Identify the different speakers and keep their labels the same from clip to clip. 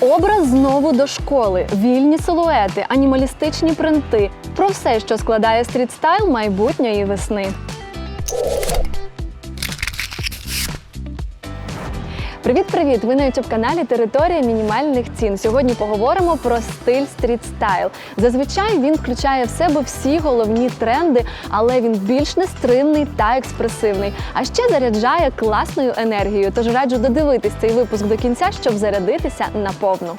Speaker 1: Образ знову до школи, вільні силуети, анімалістичні принти. Про все, що складає стрітстайл майбутньої весни. Привіт-привіт! Ви на youtube каналі Територія мінімальних цін. Сьогодні поговоримо про стиль стрітстайл. Зазвичай він включає в себе всі головні тренди, але він більш нестримний та експресивний. А ще заряджає класною енергією. Тож раджу додивитись цей випуск до кінця, щоб зарядитися наповну.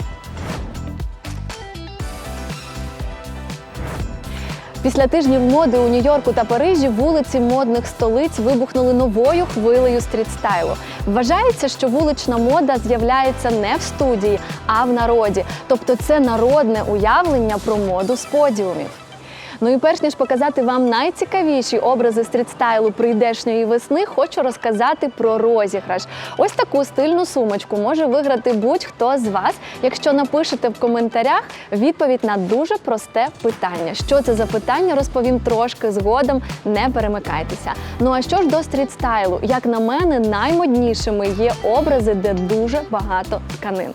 Speaker 1: Після тижнів моди у Нью-Йорку та Парижі вулиці модних столиць вибухнули новою хвилею стрітстайлу. Вважається, що вулична мода з'являється не в студії, а в народі. Тобто це народне уявлення про моду з подіумів. Ну і перш ніж показати вам найцікавіші образи стрітстайлу прийдешньої весни, хочу розказати про розіграш. Ось таку стильну сумочку може виграти будь-хто з вас, якщо напишете в коментарях відповідь на дуже просте питання. Що це за питання, розповім трошки згодом. Не перемикайтеся. Ну а що ж до стрітстайлу? Як на мене, наймоднішими є образи, де дуже багато тканин.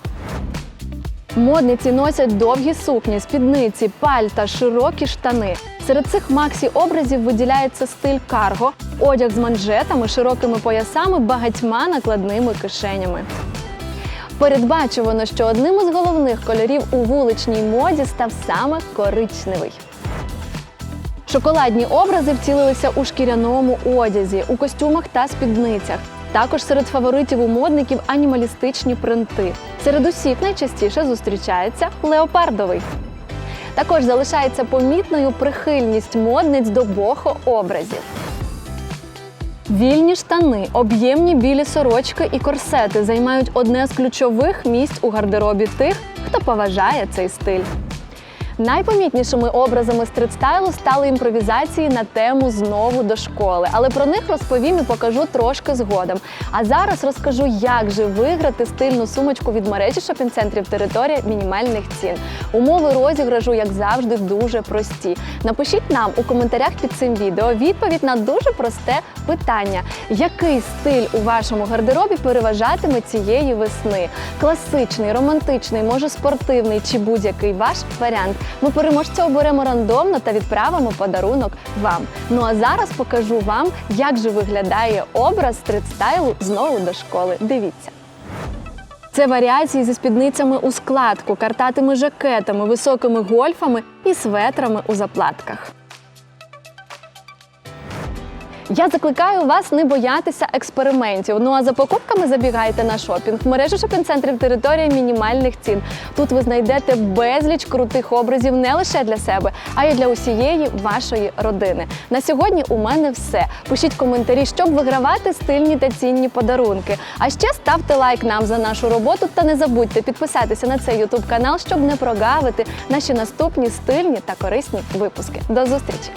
Speaker 1: Модниці носять довгі сукні, спідниці, пальта, широкі штани. Серед цих максі образів виділяється стиль карго, одяг з манжетами, широкими поясами, багатьма накладними кишенями. Передбачувано, що одним із головних кольорів у вуличній моді став саме коричневий. Шоколадні образи втілилися у шкіряному одязі, у костюмах та спідницях. Також серед фаворитів у модників анімалістичні принти. Серед усіх найчастіше зустрічається леопардовий. Також залишається помітною прихильність модниць до бохо-образів. Вільні штани, об'ємні білі сорочки і корсети займають одне з ключових місць у гардеробі тих, хто поважає цей стиль. Найпомітнішими образами стрітстайлу стали імпровізації на тему знову до школи, але про них розповім і покажу трошки згодом. А зараз розкажу, як же виграти стильну сумочку від мережі шопінг-центрів територія мінімальних цін. Умови розіграшу, як завжди, дуже прості. Напишіть нам у коментарях під цим відео відповідь на дуже просте питання: який стиль у вашому гардеробі переважатиме цієї весни? Класичний, романтичний, може спортивний чи будь-який ваш варіант. Ми переможця оберемо рандомно та відправимо подарунок вам. Ну а зараз покажу вам, як же виглядає образ стрітстайлу знову до школи. Дивіться. Це варіації зі спідницями у складку, картатими жакетами, високими гольфами і светрами у заплатках. Я закликаю вас не боятися експериментів. Ну а за покупками забігайте на шопінг. В мережу шопінг-центрів територія мінімальних цін. Тут ви знайдете безліч крутих образів не лише для себе, а й для усієї вашої родини. На сьогодні у мене все. Пишіть коментарі, щоб вигравати стильні та цінні подарунки. А ще ставте лайк нам за нашу роботу та не забудьте підписатися на цей ютуб канал, щоб не прогавити наші наступні стильні та корисні випуски. До зустрічі!